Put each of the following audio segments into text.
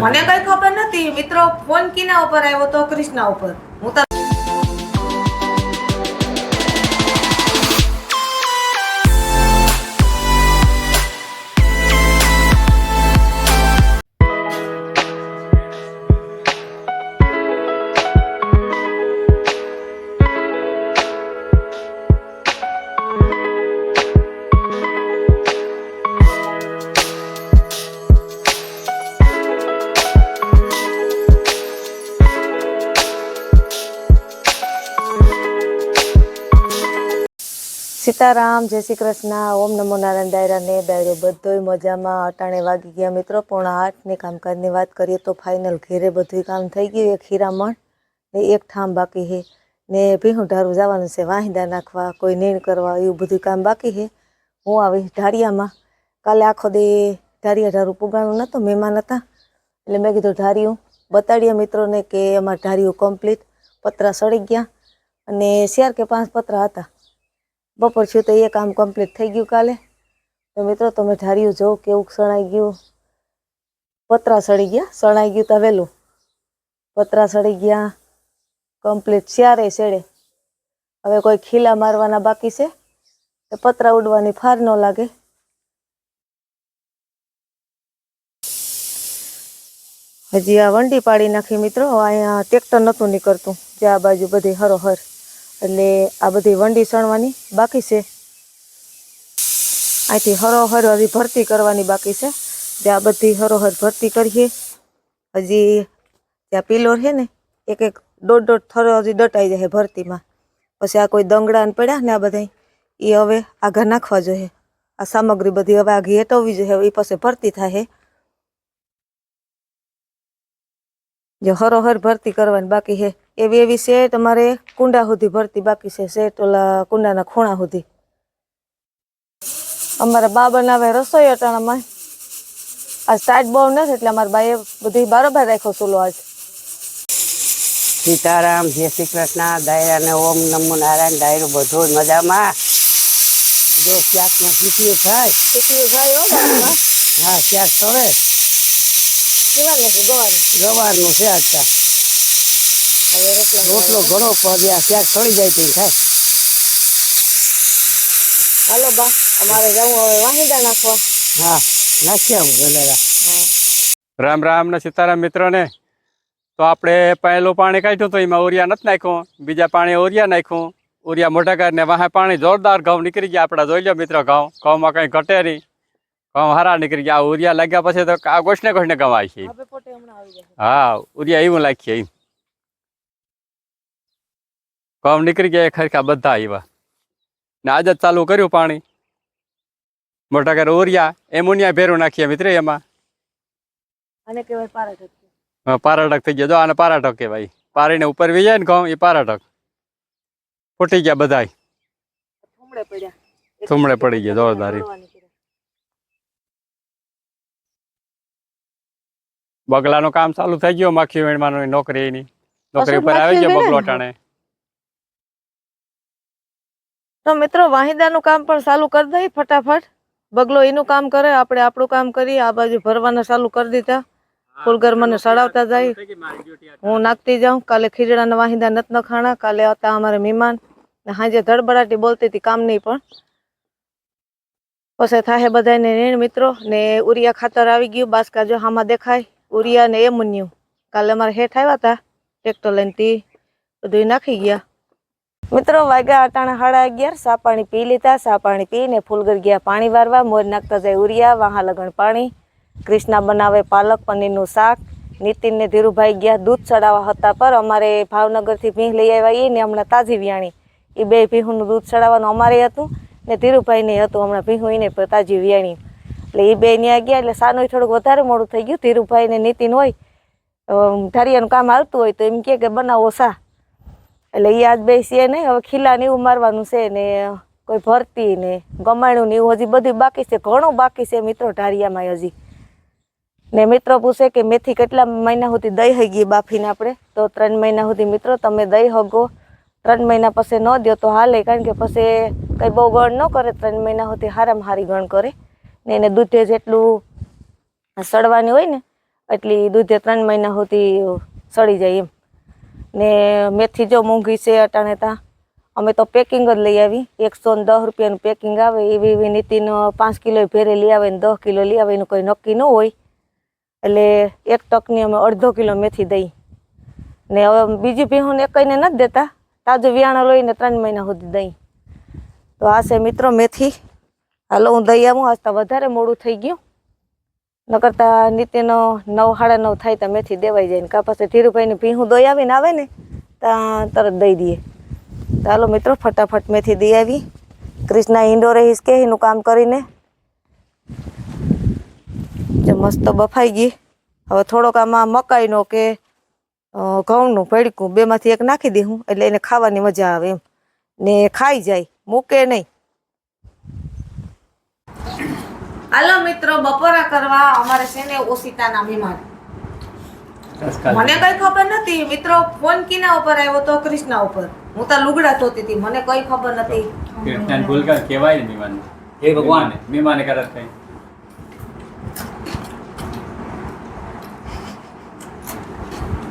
મને કઈ ખબર નથી મિત્રો ફોન કિના ઉપર આવ્યો તો ક્રિષ્ના ઉપર. હું તો સીતારામ, જય શ્રી કૃષ્ણ, ઓમ નમો નારાયણ દાયરા ને દાયરો બધોય મજામાં, અટાણે વાગી ગયા મિત્રો, પોણા આઠની કામકાજની વાત કરીએ તો ફાઇનલ ઘેરે બધું કામ થઈ ગયું, એક હીરામણ ને એક ઠામ બાકી છે ને ભીહું ઢારું જવાનું છે, વાહિંદા નાખવા, કોઈ નીણ કરવા, એવું બધું કામ બાકી છે હું આવી ઢારિયામાં કાલે આખો દે ઢારિયા ઢારું પુગાણું નહોતું મહેમાન હતા. એટલે મેં કીધું ઢારિયું બતાડ્યા મિત્રોને કે અમારે ઢારિયું કમ્પ્લીટ પતરા સડી ગયા. અને ચાર કે પાંચ પતરા હતા. બપોર છું તો એ કામ કમ્પ્લીટ થઈ ગયું કાલે. તો મિત્રો, તમે ધાર્યું જો કેવું સણાઈ ગયું. પતરા સડી ગયા સણાઈ ગયું તો વહેલું. પતરા સડી ગયા કમ્પ્લીટ ચારે શેડે. હવે કોઈ ખીલા મારવાના બાકી છે, તો પતરા ઉડવાની ફાર ન લાગે. હજી આ વંડી પાડી નાખી મિત્રો અહીંયા ટ્રેક્ટર નહોતું નીકળતું, જે આ બાજુ બધી હરોહર. એટલે આ બધી વંડી સણવાની બાકી છે. અહીંથી હરોહર હજી ભરતી કરવાની બાકી છે. જે આ બધી હરોહર ભરતી કરીએ, હજી ત્યાં પિલોર છે ને, એક એક દોઢ દોઢ થરો હજી દટાઈ જાય ભરતીમાં. પછી આ કોઈ દંગડા પડ્યા ને આ બધા એ હવે આઘા નાખવા જોઈએ. આ સામગ્રી બધી હવે આઘી હેટવવી જોઈએ એ પછી ભરતી થાય જે હરોહર ભરતી કરવાની બાકી છે. એવી એવી સેટ અમારે કુંડા સુધી ભરતી બાકી છે સેટ ઓલા કુંડાના ખૂણા સુધી. અમારા બા બનાવે રસોઈ અટાણામાં. આ સ્ટાર્ટ બહુ નથી એટલે અમારા બાએ બધી બારોબાર રાખ્યો ચૂલો આજ સીતારામ જય શ્રી કૃષ્ણ દાયરા ને ઓમ નમો નારાયણ દાયરો બધું મજામાં. જો ક્યાંકમાં સીટીઓ થાય. કેટલી થાય હો હા ક્યાંક કરે કેવા નથી ગવાર? ગવારનું છે અત્યારે. રોટલા ઘણો પડ્યા ક્યાંક સડી જાય તે થાય. હાલો બા અમારે જવું હવે વાહિંદા નાખવા. હા નાખ્યા ગલેલા રામ રામ ને સીતારામ મિત્રોને. તો આપણે પહેલું પાણી કાઢ્યું તો એમાં ઓરિયા નથી નાખ્યું બીજા પાણી ઓરિયા નાખ્યું. ઓરિયા મોટા કરીને વાહે પાણી જોરદાર ઘઉં નીકળી ગયા. આપણા જોઈ લો મિત્રો ઘઉં ઘઉંમાં કંઈ ઘટે નહીં ઘઉં હારા નીકળી ગયા. આ ઓરિયા લાગ્યા પછી તો આ ગોઠને ઘઉં આવી છે. હવે પોતે હમણાં આવી જાય હા ઉરિયા એવું લાગીએ એમ. ઘઉં નીકળી ગયા ખરખા બધા આવ્યા ને આજે જ ચાલુ કર્યું પાણી. મોટા ઘર ઓરિયા એમોનિયા ભેરું નાખીએ મિત્ર એમાં. કહેવાય હા, પારાટક થઈ ગયા. જો આને પારાટક કહેવાય. પારીને ઉપર વી જાય ને ઘઉં એ પારાટક ફૂટી ગયા બધા થુમડે પડી ગયા જોરદાર. બગલાનું કામ ચાલુ થઈ ગયું. માખી વેણવાનું નોકરી એની. નોકરી ઉપર આવી ગયો બગલો? ટાણે તો મિત્રો વાહિદાનું કામ પણ ચાલુ કરી દઈ ફટાફટ. બગલો એનું કામ કરે આપણે આપણું કામ કરીએ આ બાજુ ભરવાના ચાલુ કરી દીધા. ફૂલગર મને સડાવતા જાય. હું નાખતી જાઉં. કાલે ખીજડાના વાહિદા નત ખાણા કાલે હતા અમારે મહેમાન. ને હાજે ધડબડાટી બોલતી હતી કામ નહીં પણ. પછી થાય બધાને નેણ મિત્રો ને ઉરિયા ખાતર આવી ગયું. બાસકા જો હામાં દેખાય ઉરિયા ને એમુન્યું કાલે અમારે હેઠ આવ્યા હતા ટ્રેક્ટર લઈને તી બધું નાખી ગયા. મિત્રો, વાગ્યા અટાણા સાડા અગિયાર, સા પાણી પી લીધા, સા પાણી પીને ફૂલગર ગયા પાણી વારવા, મોર નાખતા જાય ઉરિયા, વાહા લગણ પાણી, કૃષ્ણા બનાવે પાલક, પનીરનું શાક નીતિનને ધીરુભાઈ ગયા દૂધ ચડાવવા હતા પર અમારે ભાવનગરથી ભીંહ લઈ આવ્યા એ ને હમણાં તાજી વ્યાણી. એ બે ભીહુંનું દૂધ ચડાવવાનું અમારે હતું ને ધીરુભાઈને હતું, હમણાં ભીહું એને તાજી વ્યાણી. એટલે એ બે ત્યાં ગયા, એટલે સાનું થોડુંક વધારે મોડું થઈ ગયું, ધીરુભાઈ ને નીતિન હોય ઢારિયાનું કામ હાલતું હોય તો એમ કે બનાવો સા. એટલે એ આજ બે નહીં. હવે ખીલા ને એવું મારવાનું છે ને, કોઈ ભરતી ને ગમાણું ને એવું હજી બધું બાકી છે. ઘણું બાકી છે મિત્રો ઢારિયામાં હજી. ને મિત્રો પૂછે કે મેથી કેટલા મહિના સુધી દહી હઈ ગઈ બાફીને આપણે? તો ત્રણ મહિના સુધી મિત્રો તમે દહી હગો. ત્રણ મહિના પછી ન દો તો હાલે, કારણ કે પછી કંઈ બહુ ગણ ન કરે. ત્રણ મહિના સુધી હારામાં હારી ગણ કરે. ને એને દૂધે જેટલું સડવાની હોય ને, એટલી દૂધે ત્રણ મહિના સુધી સડી જાય એમ. ને મેથી જો મોંઘી છે અટાણે તા. અમે તો પેકિંગ જ લઈ આવી. એકસો ને દસ રૂપિયાનું પેકિંગ આવે. એવી એવી નીતિનો પાંચ કિલો ભેરે લઈ આવે ને દસ કિલો લઈ આવે. એનું કોઈ નક્કી ન હોય. એટલે એક ટકની અમે અડધો કિલો મેથી દઈ. ને હવે બીજી ભીહોને એકઈને નથી દેતા. તાજો વિયાણો લઈને ત્રણ મહિના સુધી દઈ. તો આ છે મિત્રો મેથી. હાલો હું દઈ આવું. આજ તો વધારે મોડું થઈ ગયું. ન કરતા નીતિનો નવ સાડા નવ થાય તો મેથી દેવાઈ જાય ને. કા પછી ધીરુભાઈની ભીહું દોઈ આવીને આવે ને ત્યાં તરત દઈ દઈએ. ચાલો મિત્રો, ફટાફટ મેથી દઈ આવી. ક્રિષ્ના ઇન્ડોર રહીશ કે એનું કામ કરીને. જે મસ્ત બફાઈ ગઈ. હવે થોડોક આમાં મકાઈનો કે ઘઉંનું ભડકું બેમાંથી એક નાખી દઉં એટલે એને ખાવાની મજા આવે એમ. ને ખાઈ જાય, મૂકે નહીં. હાલો મિત્રો બપોરા કરવા અમારે છે ને ઓશિતાના મહેમાન મને કઈ ખબર નથી. મિત્રો ફોન કિના ઉપર આવ્યો તો કૃષ્ણા ઉપર. હું તો લુગડા ધોતી હતી. મને કઈ ખબર નથી. કૃષ્ણ ભૂલકર કહેવાય ને મહેમાન હે ભગવાન. મહેમાન કરત કઈ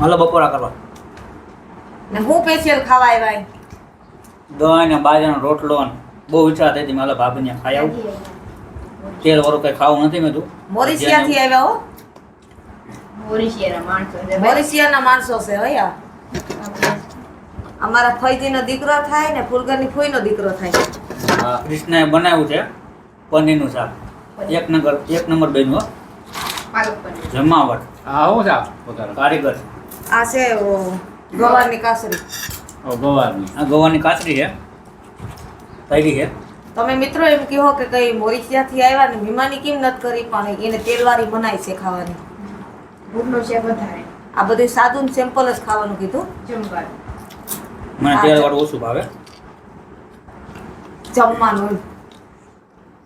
હાલો બપોરા કરવા. ને હું સ્પેશિયલ ખાવા આવ્યા? દહીં ને બાજરાનો રોટલો બહુ ઈચ્છા થઈ હતી. મારા ભાભીને ખાઈ આવું. તેલ વાળું કઈ ખાવું નથી મેં તું. મોરિશિયા થી આવ્યા હો. મોરિશિયાના માણસો છે. ના માણસો છે હયા અમારા ફૈજી નો દીકરો થાય ને ફૂલગરની ફૂઈ નો દીકરો થાય. હા કૃષ્ણએ બનાવ્યું છે પનીરનું શાક. એક નંબર એક નંબર બેન હો. પાલક જમાવટ. હા હું છે પોતાનો કારીગર. આ છે ગવારની કાસરી. ઓ ગોવાની આ ગવાની કાસરી છે. તૈરી છે. તમે મિત્રો એમ કહો કે કઈ મોરિશિયાથી આવ્યા ને મીમાની કેમ નથી કરી પણ એને તેલવાળી બનાવી છે ખાવાની. ભૂખનો છે વધારે. આ બધું સાદું સિમ્પલ જ ખાવાનું કીધું. જમવાનું. મને હા, તેલ છે. વાળું ઓછું ભાવે. જમવાનું.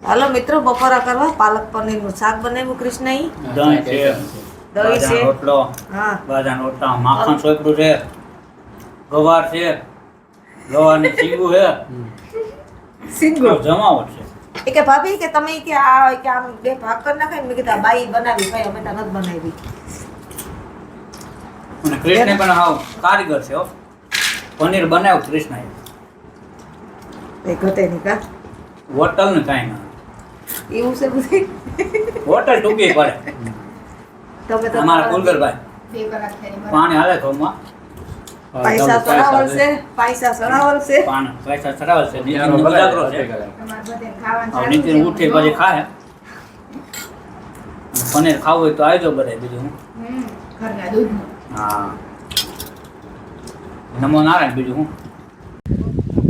હાલો મિત્રો બપોરા કરવા પાલક પનીરનું શાક બનાવ્યું કૃષ્ણએ. દહીં છે દહીં છે. રોટલો હા. બાજરાનો રોટલા માખણ સોયકડું છે ગવાર છે ગવારની ચીંગું છે. જમાવટ છે. એ કે ભાભી કે તમે કે આ કે આમ બે ભાગ કરી નાખાય મેં કીધું બાઈ બનાવી ભાઈ અમે તો નથી બનાવી. અને કૃષ્ણ પણ હાવ કારીગર છે હો. પનીર બનાવ્યું કૃષ્ણ એ ઘટે નહીં કા? હોટલ ને કાઈ ના. એવું છે બધું? હોટલ ટૂંકી પડે. તમે તો અમારા કુલગરભાઈ. પાણી હાલે થોડુંમાં પૈસા નીતિન છે. નીતિન. પછી ખાય. પનીર ખાવું હોય તો આવજો બધે બીજું. હું હમ, ઘરના દૂધનું. હા. નમો નારાયણ બીજું હું?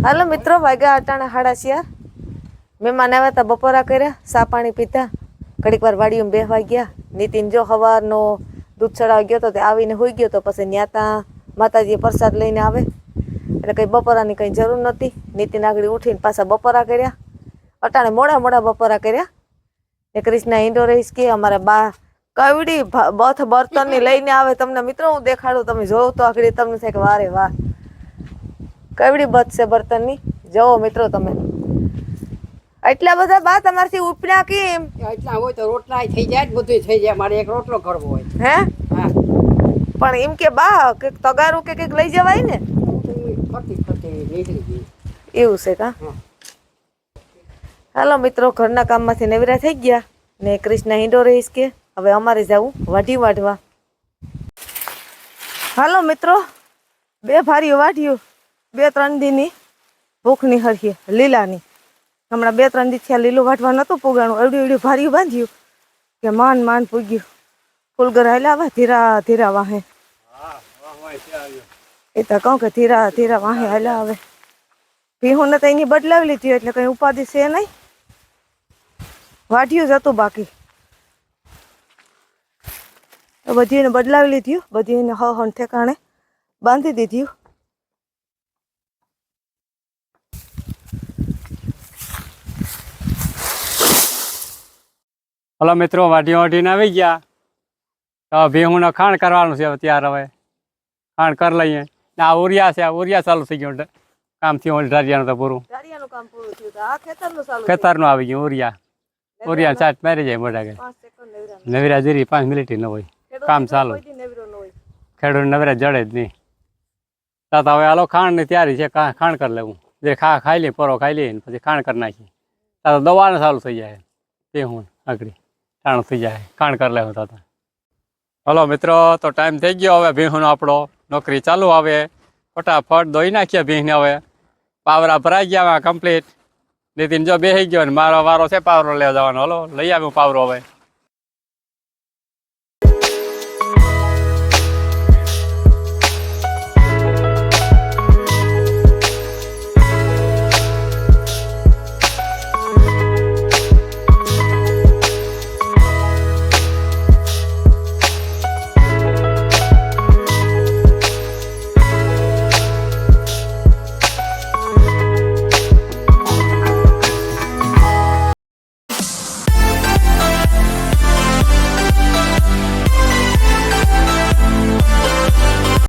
હાલો મિત્રો વાગ્યા અટાણા હાડા શિયાર મહેમાન આવ્યા હતા બપોરા કર્યા સા પાણી પીધા. ઘડીક વાર વાડીમાં બેહવા ગયા. નીતિન જો સવારનો દૂધ ચડાવવા ગયો તો તે આવીને હોઈ ગયો તો પછી ન્યા માતાજીએ પ્રસાદ લઈને આવે. એટલે કંઈ બપોરાની કંઈ જરૂર નહોતી. નીતિન આગળ ઉઠીને પાછા બપોરા કર્યા. અટાણે મોડા મોડા બપોરા કર્યા. એ ક્રિષ્ના ઇન્ડો રહીશ કે અમારા બા કવડી બથ બર્તનની લઈને આવે. તમને મિત્રો હું દેખાડું તમે જોવો તો આગળ તમને થાય કે વારે વાહ. કવડી બથ છે બર્તનની. જુઓ મિત્રો તમે. એટલા બધા બા તમારથી ઉપડ્યા કેમ? એટલા હોય તો રોટલા થઈ જાય બધું થઈ જાય. મારે એક રોટલો કરવો હોય. હા? પણ એમ કે બા કંઈક તગારું કે કંઈક લઈ જવાય ને? એવું છે કા? હાલો મિત્રો ઘરના કામમાંથી નવરા થઈ ગયા. ને કૃષ્ણ હિંડો રહીશ કે? હવે અમારે જવું વાઢી વાઢવા. હાલો મિત્રો બે ભારીઓ વાઢ્યું બે ત્રણ દીની ભૂખની હરખી લીલાની. હમણાં બે ત્રણ દી થયા લીલું વાઢવા નહોતું પુગાણું. એવડું એવડું ભાર્યું બાંધ્યું. કે માન માન પૂગ્યું. ફૂલગર હાલ્યા આવા ધીરા ધીરા વાહે. એ તો કહું કે ધીરા ધીરા વાહે હાલ્યા આવે ભીહું ને તો એની બદલાવી લીધી એટલે કઈ ઉપાધિ છે નહીં. વાઢ્યું જ હતું બાકી. બધી એને બદલાવી લીધી બધી એને હ હન ઠેકાણે બાંધી દીધી હલો મિત્રો વાઢી વાઢીને આવી ગયા. તો ભેહુંનો ખાણ કરવાનું છે હવે ત્યાર હવે. ખાણ કરી લઈએ. ને આ ઉરિયા છે આ ઉરિયા ચાલુ થઈ ગયો કામ થયું ઓલ ઢારિયાનું તો પૂરું. ખેતરનું આવી ગયું ઓરિયા. ઓરિયા ચાટ મારી જાય મોટા કે નવરા જીરી પાંચ મિનિટ ન હોય. કામ ચાલુ. ખેડૂત નવરા જડે જ નહીં. તાતા હવે હાલો ની તૈયારી છે ખાંડ કરી લેવું. જે ખા ખાઈ લઈએ પરો ખાઈ લઈએ ને પછી ખાંડ કરી નાખીએ તાતા દવાને ચાલુ થઈ જાય. તે હું આગળ ટાણું થઈ જાય. ખાંડ કરી લેવું તાતા. હલો મિત્રો તો ટાઈમ થઈ ગયો. હવે ભીહુનો આપણો નોકરી ચાલુ આવે, ફટાફટ દોઈ નાખ્યા ભીંગને હવે. પાવરા ભરાઈ ગયા કમ્પ્લીટ નીતિન જો બેસી ગયો ને મારો વારો છે, પાવરો લેવા જવાનો. હલો, લઈ આવ્યો પાવરો હવે.